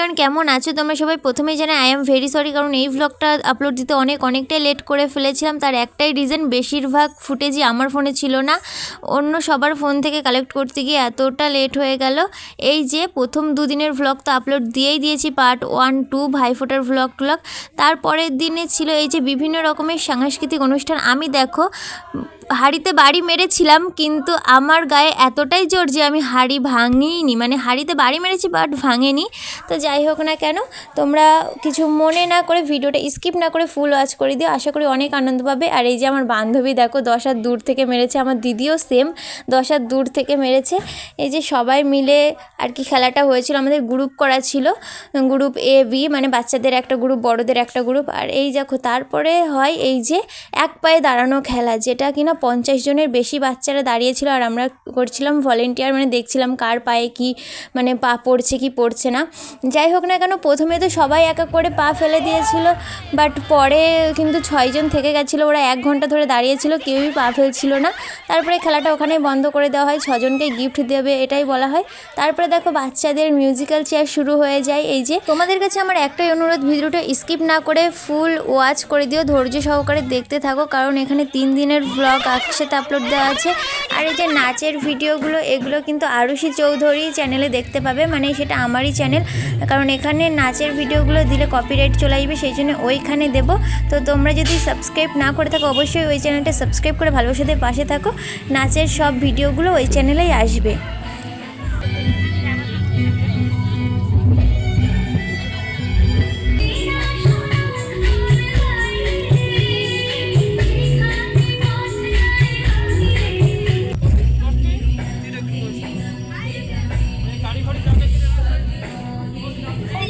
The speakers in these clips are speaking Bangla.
এভরিওয়ান কেমন আছো? তোমরা সবাই প্রথমেই জানাই আই এম ভেরি সরি কারণ এই ভ্লগটা আপলোড দিতে অনেক, অনেকটাই লেট করে ফেলেছিলাম। তার একটাই রিজন বেশিরভাগ ফুটেজই আমার ফোনে ছিল না। অন্য সবার ফোন থেকে কালেক্ট করতে গিয়ে এতটা লেট হয়ে গেল। এই যে প্রথম দুদিনের ভ্লগ তো আপলোড দিয়েই দিয়েছি পার্ট ওয়ান টু ভাইফোঁটার ভ্লগ ট্লগ তারপরের দিনে ছিল এই যে বিভিন্ন রকমের সাংস্কৃতিক অনুষ্ঠান। আমি দেখো, হাঁড়িতে বাড়ি মেরেছিলাম, কিন্তু আমার গায়ে এতটাই জোর যে আমি হাঁড়ি ভাঙিনি। মানে হাঁড়িতে বাড়ি মেরেছি বাট ভাঙেনি। তো যাই হোক না কেন, তোমরা কিছু মনে না করে ভিডিওটা স্কিপ না করে ফুল ওয়াচ করে দিও। আশা করি অনেক আনন্দ পাবে। আর এই যে আমার বান্ধবী, দেখো দশ হাত দূর থেকে মেরেছে। আমার দিদিও সেম দশ হাত দূর থেকে মেরেছে। এই যে সবাই মিলে আর কি খেলাটা হয়েছিল, আমাদের গ্রুপ করা ছিল। গ্রুপ এ বি মানে বাচ্চাদের একটা গ্রুপ বড়দের একটা গ্রুপ আর এই দেখো, তারপরে হয় এই যে এক পায়ে দাঁড়ানো খেলা, যেটা কিনা পঞ্চাশ জনের বেশি বাচ্চারা দাঁড়িয়েছিল। আর আমরা করছিলাম ভলেন্টিয়ার মানে দেখছিলাম কার পায়ে কি মানে পা পড়ছে কি পড়ছে না। যাই হোক না কেন, প্রথমে তো সবাই এক এক করে পা ফেলে দিয়েছিল বাট পরে কিন্তু ছয়জন থেকে গেছিল, ওরা এক ঘণ্টা ধরে দাঁড়িয়েছিল, কেউই পা ফেলছিল না। তারপরে খেলাটা ওখানে বন্ধ করে দেওয়া হয়, ছজনকে গিফট দেবে এটাই বলা হয়। তারপরে দেখো বাচ্চাদের মিউজিক্যাল চেয়ার শুরু হয়ে যায়, এই যে তোমাদের কাছে আমার একটাই অনুরোধ, ভিডিওটা স্কিপ না করে ফুল ওয়াচ করে দিও, ধৈর্য সহকারে দেখতে থাকো, কারণ এখানে তিন দিনের ব্লগ একসাথে আপলোড দেওয়া আছে। আর এই যে নাচের ভিডিওগুলো এগুলো কিন্তু আরুষি চৌধুরী চ্যানেলে দেখতে পাবে মানে সেটা আমারই চ্যানেল কারণ এখানে নাচের ভিডিওগুলো দিলে কপিরাইট চলে আসবে, সেই জন্য ওইখানে দেব। তো তোমরা যদি সাবস্ক্রাইব না করে থাকো, অবশ্যই ওই চ্যানেলটা সাবস্ক্রাইব করে ভালোবাসাদের পাশে থাকো। নাচের সব ভিডিওগুলো ওই চ্যানেলেই আসবে।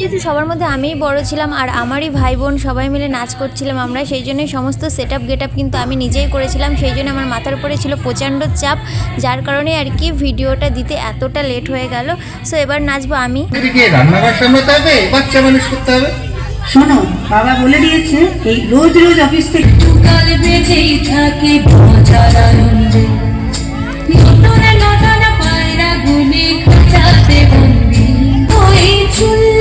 যেহেতু সবার মধ্যে আমিই বড় ছিলাম আর আমারই ভাই বোন সবাই মিলে নাচ করছিলাম আমরা সেই জন্যই সমস্ত সেট আপ গেট আপ কিন্তু আমি নিজেই করেছিলাম। সেই জন্য আমার মাথার উপরে ছিল প্রচণ্ড চাপ যার কারণে আর কি ভিডিওটা দিতে এতটা লেট হয়ে গেল। সো এবার নাচবো আমি। রান্নাঘর সামলাতে হবে বাচ্চা মানুষ করতে হবে? শোনো বাবা বলে দিয়েছে এই রোজ রোজ অফিস থেকে কাল বেজেই থাকে আনন্দে। নতুন নতুন পায়রা গুলি খাঁচাতে বন্দি। ওই চুল্লি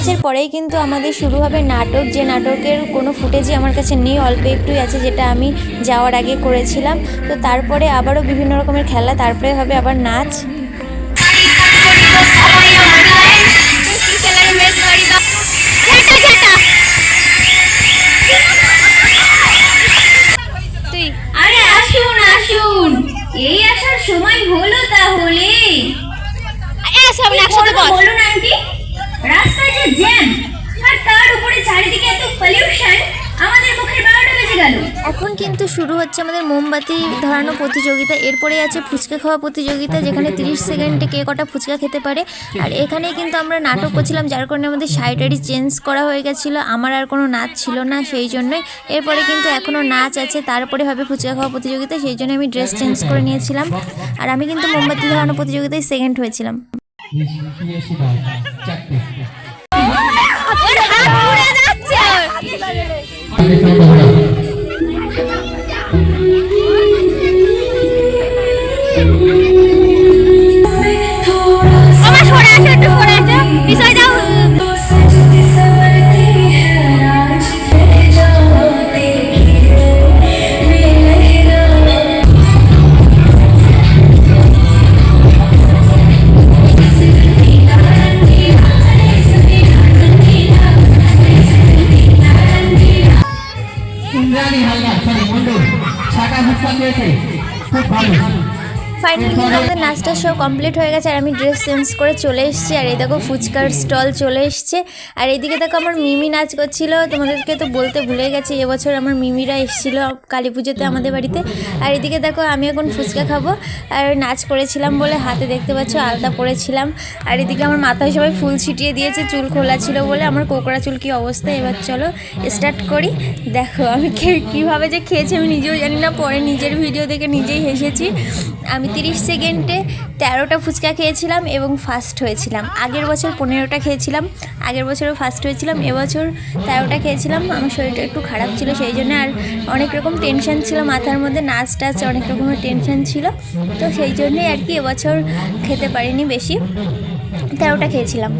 নাচের পরেই কিন্তু আমাদের শুরু হবে নাটক। যে নাটকের কোনো ফুটেজই আমার কাছে নেই, অল্প একটুই আছে যেটা আমি যাওয়ার আগে করেছিলাম। তো তারপরে আবারও বিভিন্ন রকমের খেলা, তারপরে হবে আবার নাচ। এখন কিন্তু শুরু হচ্ছে আমাদের মোমবাতি ধরানো প্রতিযোগিতা। এরপরে আছে ফুচকা খাওয়া প্রতিযোগিতা যেখানে তিরিশ সেকেন্ডে কে কটা ফুচকা খেতে পারে। আর এখানে কিন্তু আমরা নাটক করছিলাম যার কারণে আমাদের শাড়িটারি চেঞ্জ করা হয়ে গেছিল। আমার আর কোনো নাচ ছিল না সেই জন্যই। এরপরে কিন্তু এখনও নাচ আছে তারপরে হবে ফুচকা খাওয়া প্রতিযোগিতা সেই জন্য আমি ড্রেস চেঞ্জ করে নিয়েছিলাম। আর আমি কিন্তু মোমবাতি ধরানো প্রতিযোগিতায় সেকেন্ড হয়েছিলাম। মন্ডল ছাটা ভুট্টা পেয়েছে খুব ভালো ফাইনালি আমাদের নাচটা সব কমপ্লিট হয়ে গেছে আর আমি ড্রেস চেঞ্জ করে চলে এসেছি। আর এই দেখো ফুচকার স্টল চলে এসছে। আর এইদিকে দেখো আমার মিমি নাচ করছিল। তোমাদেরকে তো বলতে ভুলে গেছি, এবছর আমার মিমিরা এসেছিল কালী পুজোতে আমাদের বাড়িতে। আর এদিকে দেখো আমি এখন ফুচকা খাব। আর নাচ করেছিলাম বলে হাতে দেখতে পাচ্ছ, আলতা পরেছিলাম। আর এদিকে আমার মাথায় সবাই ফুল ছিটিয়ে দিয়েছে, চুল খোলা ছিল বলে। আমার কোকড়া চুল কি অবস্থা? এবার চলো স্টার্ট করি। দেখো আমি কীভাবে যে খেয়েছি আমি নিজেও জানি না। পরে নিজের ভিডিও দেখে নিজেই হেসেছি। আমি তিরিশ সেকেন্ডে তেরোটা ফুচকা খেয়েছিলাম এবং ফার্স্ট হয়েছিলাম। আগের বছর পনেরোটা খেয়েছিলাম, আগের বছরও ফার্স্ট হয়েছিলাম, এবছর তেরোটা খেয়েছিলাম। আমার শরীরটা একটু খারাপ ছিল, সেই জন্য আর অনেক রকম টেনশন ছিল, মাথার মধ্যে নাচ টাচ অনেক রকমের টেনশন ছিল। তো সেই জন্যই আর কি এবছর খেতে পারিনি বেশি। তেরোটা খেয়েছিলাম।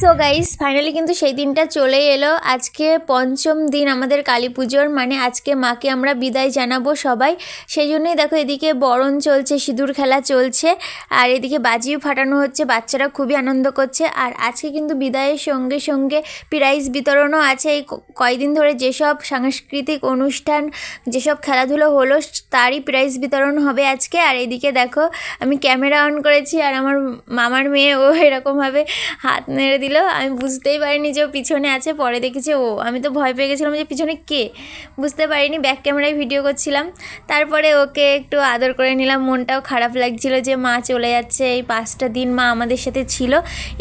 সো গাইস ফাইনালি কিন্তু সেই দিনটা চলে এলো। আজকে পঞ্চম দিন আমাদের কালী পুজোর মানে আজকে মাকে আমরা বিদায় জানাব সবাই। সেই জন্যই দেখো এদিকে বরণ চলছে, সিঁদুর খেলা চলছে, আর এদিকে বাজিও ফাটানো হচ্ছে, বাচ্চারা খুবই আনন্দ করছে। আর আজকে কিন্তু বিদায়ের সঙ্গে সঙ্গে প্রাইজ বিতরণও আছে। এই কয়দিন ধরে যেসব সাংস্কৃতিক অনুষ্ঠান, যেসব খেলাধুলো হলো, তারই প্রাইজ বিতরণ হবে আজকে। আর এদিকে দেখো, আমি ক্যামেরা অন করেছি, আর আমার মামার মেয়ে ও এরকমভাবে হাত নেড়ে দিল, আমি বুঝতেই পারিনি যে ও পিছনে আছে, পরে দেখেছি ও, আমি তো ভয় পেয়ে গেছিলাম যে পিছনে কে? বুঝতে পারিনি ব্যাক ক্যামেরায় ভিডিও করছিলাম। তারপরে ওকে একটু আদর করে নিলাম, মনটাও খারাপ লাগছিল যে মা চলে যাচ্ছে, এই পাঁচটা দিন মা আমাদের সাথে ছিল।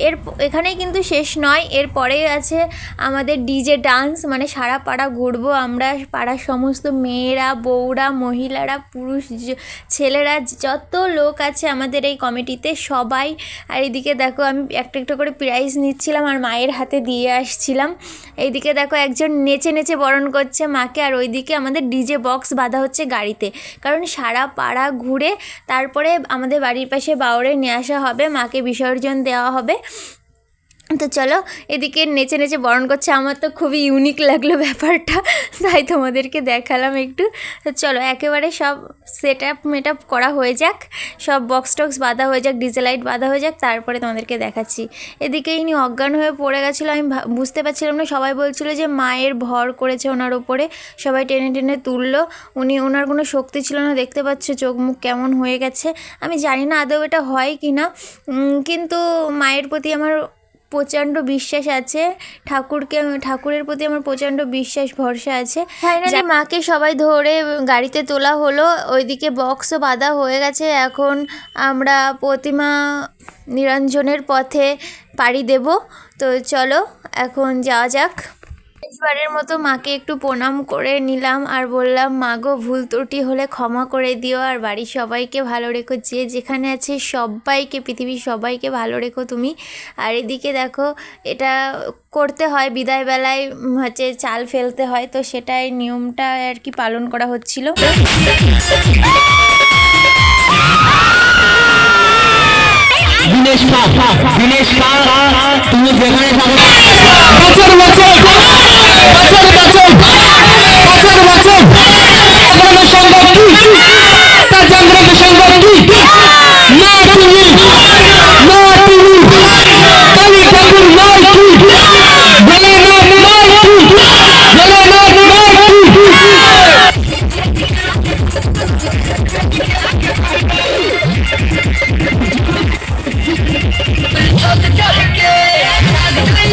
এর এখানেই কিন্তু শেষ নয়, এর পরেই আছে আমাদের ডিজে ডান্স মানে সারা পাড়া ঘুরবো আমরা, পাড়ার সমস্ত মেয়েরা, বউরা, মহিলারা, পুরুষ ছেলেরা, যত লোক আছে আমাদের এই কমিটিতে সবাই। আর এদিকে দেখো, আমি একটা একটা করে প্রাইজ নিচ্ছিলাম আর মায়ের হাতে দিয়ে আসছিলাম। এইদিকে দেখো একজন নেচে নেচে বরণ করছে মাকে আর ওইদিকে আমাদের ডিজে বক্স বাঁধা হচ্ছে গাড়িতে। কারণ সারা পাড়া ঘুরে তারপরে আমাদের বাড়ির পাশে বাউরে নিয়ে আসা হবে, মাকে বিসর্জন দেওয়া হবে। তো চলো, এদিকে নেচে নেচে বরণ করছে। আমার তো খুবই ইউনিক লাগল ব্যাপারটা, তাই তোমাদেরকে দেখালাম একটু। তো চলো, একেবারে সব সেট আপ মেট আপ করা হয়ে যাক। সব বক্স টক্স বাঁধা হয়ে যাক ডিজে লাইট বাঁধা হয়ে যাক, তারপরে তোমাদেরকে দেখাচ্ছি। এদিকে ইনি অজ্ঞান হয়ে পড়ে গেছিল, আমি বুঝতে পারছিলাম না, সবাই বলছিল যে মায়ের ভর করেছে ওনার ওপরে সবাই টেনে টেনে তুললো। উনি, ওনার কোনো শক্তি ছিল না, দেখতে পাচ্ছ চোখ মুখ কেমন হয়ে গেছে। আমি জানি না আদৌ এটা হয় কি না কিন্তু মায়ের প্রতি আমার প্রচণ্ড বিশ্বাস আছে। ঠাকুরকে ঠাকুরের প্রতি আমার প্রচণ্ড বিশ্বাস ভরসা আছে। ফাইনালি মাকে সবাই ধরে গাড়িতে তোলা হলো। ওইদিকে বক্সও বাঁধা হয়ে গেছে। এখন আমরা প্রতিমা নিরঞ্জনের পথে পাড়ি দেব। তো চলো এখন যাওয়া যাক। শেষবারের মতো মাকে একটু প্রণাম করে নিলাম আর বললাম মা গো ভুল ত্রুটি হলে ক্ষমা করে দিও আর বাড়ির সবাইকে ভালো রেখো। যে যেখানে আছে সবাইকে পৃথিবীর সবাইকে ভালো রেখো তুমি। আর এদিকে দেখো এটা করতে হয় বিদায় বেলায় হচ্ছে চাল ফেলতে হয় তো সেটাই নিয়মটা আর কি পালন করা হচ্ছিল। দিনেশ পাল দিনেশ পাল তুমি যেখানে থাকো। বছর বছর। বছর বছর বছর বছর জাগ্রত সংবাদ কি তার জাগ্রত সংবাদ কি না তুমি না তুমি কালী ঠাকুর নয় কি ভোলেনাথ নয় কি ভোলেনাথ নয় কি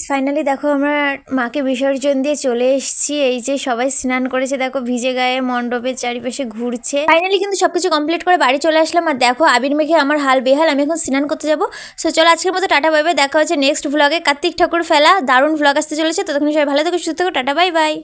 के ফাইনালি দেখো আমরা মাকে বিসর্জন দিয়ে চলে এসেছি। এই যে সবাই স্নান করেছে, দেখো ভিজে গায়ে মণ্ডপের চারিপাশে ঘুরছে। ফাইনালি কিন্তু সবকিছু কমপ্লিট করে বাড়ি চলে আসলাম আর দেখো আবির মেঘে আমার হাল বেহাল, আমি এখন স্নান করতে যাব। সো চলো আজকের মতো টাটা বাই বাই দেখা হচ্ছে নেক্সট ভ্লগে কার্তিক ঠাকুর ফেলা দারুণ ভ্লগ আসতে চলেছে। তো তখন সবাই ভালো থেকো, সুস্থ থাকো, টাটা বাই বাই